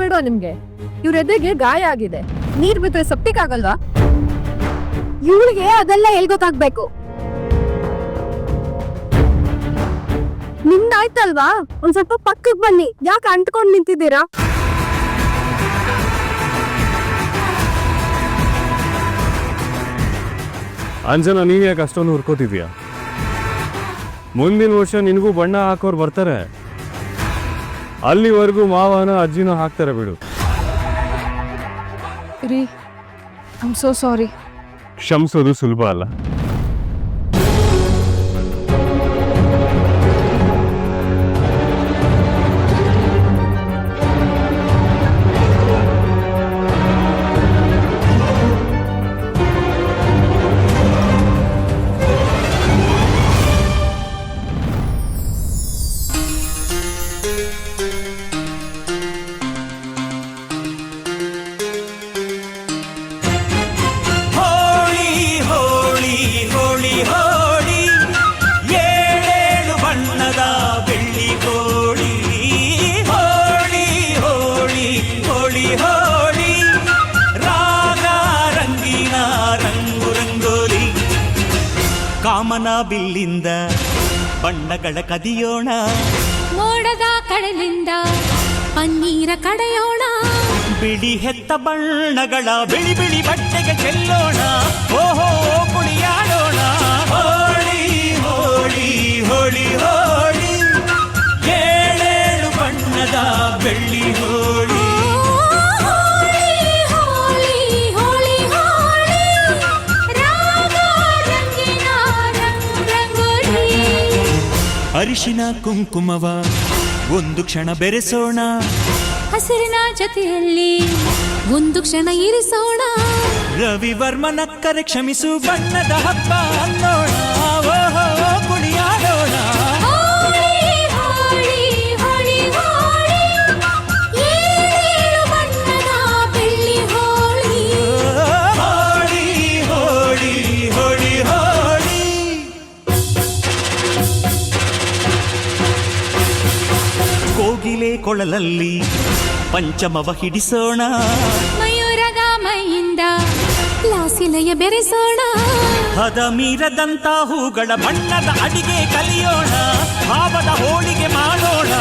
ಬೇಡ ನಿಮ್ಗೆ. ಇವ್ರ ಎದೆಗೆ ಗಾಯ ಆಗಿದೆ. ನೀರ್ ಬಿದ್ರೆ ಸಪ್ಟಿಕ್ ಆಗಲ್ವಾ ಇವಳಿಗೆ ಅದೆಲ್ಲ ಎಲ್ ಗೊತ್ತಾಗ್ಬೇಕು? ನಿಮ್ದಾಯ್ತಲ್ವಾ? ಒಂದ್ ಸ್ವಲ್ಪ ಪಕ್ಕಕ್ ಬನ್ನಿ. ಯಾಕೆ ಅಂಟ್ಕೊಂಡ್ ನಿಂತಿದ್ದೀರಾ? ಅಂಜನ ನೀನ್ ಯಾಕೆ ಅಷ್ಟೊಂದು ಹುರ್ಕೋತಿದ್ಯಾ ಮುಂದಿನ ವರ್ಷ ನಿನಗೂ ಬಣ್ಣ ಹಾಕೋರು ಬರ್ತಾರೆ. ಅಲ್ಲಿವರೆಗೂ ಮಾವನ ಅಜ್ಜಿನೂ ಹಾಕ್ತಾರೆ ಬಿಡು. ರೀ ಐಮ್ ಸೋ ಸಾರಿ ಕ್ಷಮಿಸೋದು ಸುಲಭ ಅಲ್ಲ. ಕಾಮನ ಬಿಲ್ಲಿಂದ ಬಣ್ಣಗಳ ಕದಿಯೋಣ. ಮೋಡದ ಕಡಲಿಂದ ಪನ್ನೀರ ಕಡೆಯೋಣ. ಬಿಳಿ ಹೆತ್ತ ಬಣ್ಣಗಳ ಬಿಳಿ ಬಿಳಿ ಬಟ್ಟೆಗೆ ಚೆಲ್ಲೋಣ. ಓಹೋ ಕುಣಿಯಾಡೋಣ. ಹೋಳಿ ಹೋಳಿ ಹೋಳಿ ಹೋಳಿ. ಏಳೇಳು ಬಣ್ಣದ ಬೆಳ್ಳಿ ಹೋಳಿ ಅರಿಶಿನ ಕುಂಕುಮವ ಒಂದು ಕ್ಷಣ ಬೆರೆಸೋಣ. ಹಸಿರಿನ ಜೊತೆಯಲ್ಲಿ ಒಂದು ಕ್ಷಣ ಇರಿಸೋಣ. ರವಿವರ್ಮನ ಕರೆ ಕ್ಷಮಿಸು ಬಣ್ಣದ ಹಬ್ಬ ಅನ್ನೋಣ. ಕೊಳಲಲ್ಲಿ ಪಂಚಮವ ಹಿಡಿಸೋಣ. ಮಯೂರದ ಮೈಯಿಂದ ಲಾಸಿಲೆಯ ಬೆರೆಸೋಣ. ಹದ ಮೀರದಂತ ಹೂಗಳ ಬಣ್ಣದ ಅಡಿಗೆ ಕಲಿಯೋಣ. ಭಾವದ ಹೋಳಿಗೆ ಮಾಡೋಣ.